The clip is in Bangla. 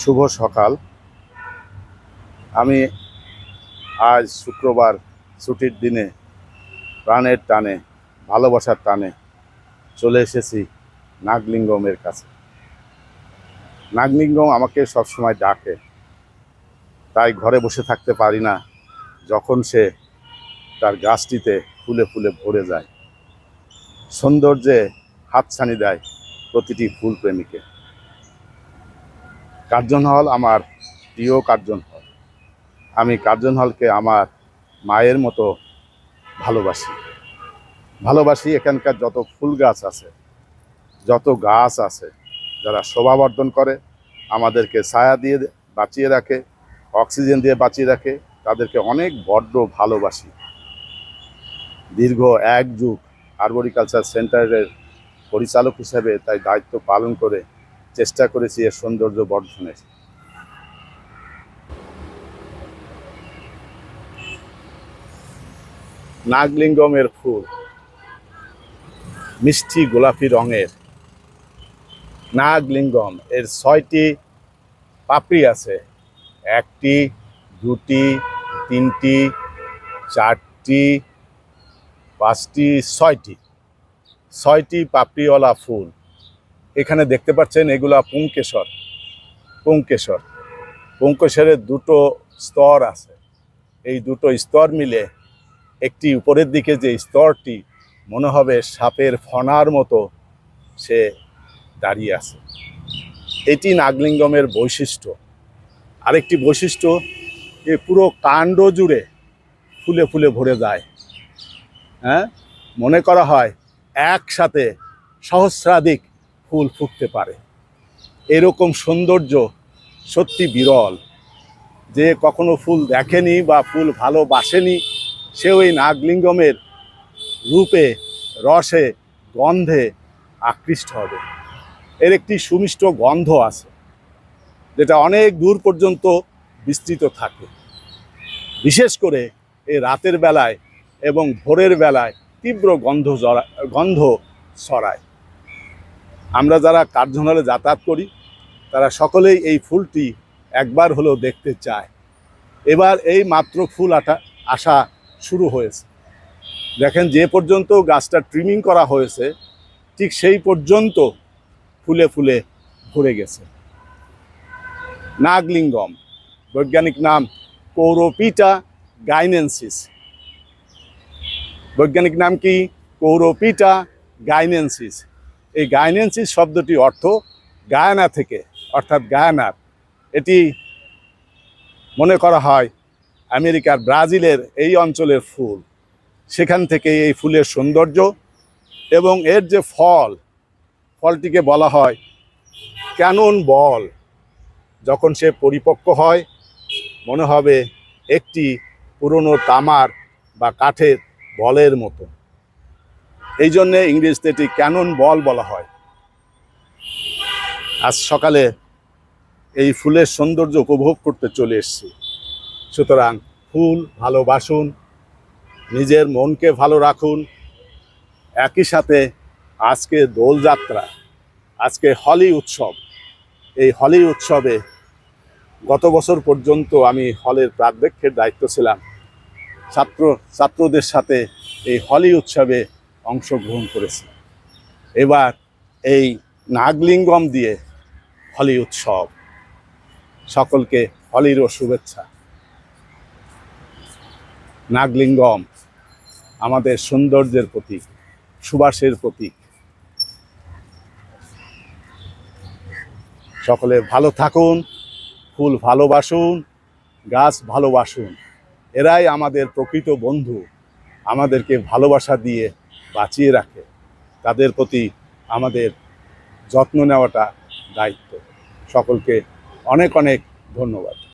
শুভ সকাল। আমি আজ শুক্রবার ছুটির দিনে প্রাণের টানে, ভালোবাসার টানে চলে এসেছি নাগলিঙ্গমের কাছে। নাগলিঙ্গম আমাকে সবসময় ডাকে, তাই ঘরে বসে থাকতে পারি না যখন সে তার গাছটিতে ফুলে ফুলে ভরে যায়। সৌন্দর্যে হাতছানি দেয় প্রতিটি ফুল প্রেমীকে কার্জন হল আমার প্রিয় কার্জন হল। আমি কার্জন হলকে আমার মায়ের মতো ভালোবাসি। ভালোবাসি এখানকার যত ফুল গাছ আছে, যত গাছ আছে, যারা শোভাবর্ধন করে, আমাদেরকে ছায়া দিয়ে বাঁচিয়ে রাখে, অক্সিজেন দিয়ে বাঁচিয়ে রাখে, তাদেরকে অনেক বড্ড ভালোবাসি। দীর্ঘ এক যুগ আরবরিকালচার সেন্টারের পরিচালক হিসেবে তাই দায়িত্ব পালন করে চেষ্টা করেছি এর সৌন্দর্য বর্ধনের। নাগলিঙ্গমের ফুল, মিষ্টি গোলাপি রঙের নাগলিঙ্গম, এর ছয়টি পাপড়ি আছে। একটি, দুটি, তিনটি, চারটি, পাঁচটি, ছয়টি। ছয়টি পাপড়িওয়ালা ফুল। এখানে দেখতে পাচ্ছেন এগুলা পুংকেশর। পুংকেশর। পুঙ্কেশ্বরের দুটো স্তর আছে। এই দুটো স্তর মিলে একটি উপরের দিকে যে স্তরটি মনে হবে সাপের ফনার মতো সে দাঁড়িয়ে আছে। এটি নাগলিঙ্গমের বৈশিষ্ট্য। আরেকটি বৈশিষ্ট্য যে পুরো কাণ্ড জুড়ে ফুলে ফুলে ভরে যায়। হ্যাঁ? মনে করা হয় একসাথে সহস্রাধিক ফুল ফুটতে পারে। এরকম সৌন্দর্য সত্যি বিরল। যে কখনো ফুল দেখেনি বা ফুল ভালোবাসেনি সে ওই নাগলিঙ্গমের রূপে, রসে, গন্ধে আকৃষ্ট হবে। এর একটি সুমিষ্ট গন্ধ আছে, যেটা অনেক দূর পর্যন্ত বিস্তৃত থাকে। বিশেষ করে এই রাতের বেলায় এবং ভোরের বেলায় তীব্র গন্ধ জরা গন্ধ ছড়ায়। আমরা যারা কার্যনালে যাতায়াত করি, তারা সকলেই এই ফুলটি একবার হলেও দেখতে চায়। এবার এই মাত্র ফুল আটা, আসা শুরু হয়েছে। দেখেন যে পর্যন্ত গাছটা ট্রিমিং করা হয়েছে, ঠিক সেই পর্যন্ত ফুলে ফুলে ভরে গেছে। নাগলিঙ্গম, বৈজ্ঞানিক নাম কৌরোপিটা গাইনেন্সিস। বৈজ্ঞানিক নাম কি? কৌরোপিটা গাইনেন্সিস। এই গাইনেন্সিস শব্দটি অর্থ গায়ানা থেকে, অর্থাৎ গায়ানার। এটি মনে করা হয় আমেরিকার ব্রাজিলের এই অঞ্চলের ফুল। সেখান থেকে এই ফুলের সৌন্দর্য এবং এর যে ফল, ফলটিকে বলা হয় ক্যানন বল। যখন সে পরিপক্ক হয়, মনে হবে একটি পুরনো তামার বা কাঠের বলের মতো। এই জন্যে ইংরেজিতে এটি ক্যানন বল বলা হয়। আজ সকালে এই ফুলের সৌন্দর্য উপভোগ করতে চলে এসেছি। সুতরাং ফুল ভালোবাসুন, নিজের মনকে ভালো রাখুন। একই সাথে আজকে দোলযাত্রা, আজকে হলি উৎসব। এই হলি উৎসবে গত বছর পর্যন্ত আমি হলের প্রাধ্যক্ষের দায়িত্ব ছিলাম। ছাত্র, ছাত্রদের সাথে এই হলি উৎসবে অংশগ্রহণ করেছি। এবার এই নাগলিঙ্গম দিয়ে হলি উৎসব। সকলকে হলিরও শুভেচ্ছা। নাগলিঙ্গম আমাদের সৌন্দর্যের প্রতীক, সুবাসের প্রতীক। সকলে ভালো থাকুন, ফুল ভালোবাসুন, গাছ ভালোবাসুন। এরাই আমাদের প্রকৃত বন্ধু। আমাদেরকে ভালোবাসা দিয়ে বাঁচিয়ে রাখে তাদের প্রতি আমাদের যত্ন নেওয়াটা দায়িত্ব। সকলকে অনেক অনেক ধন্যবাদ।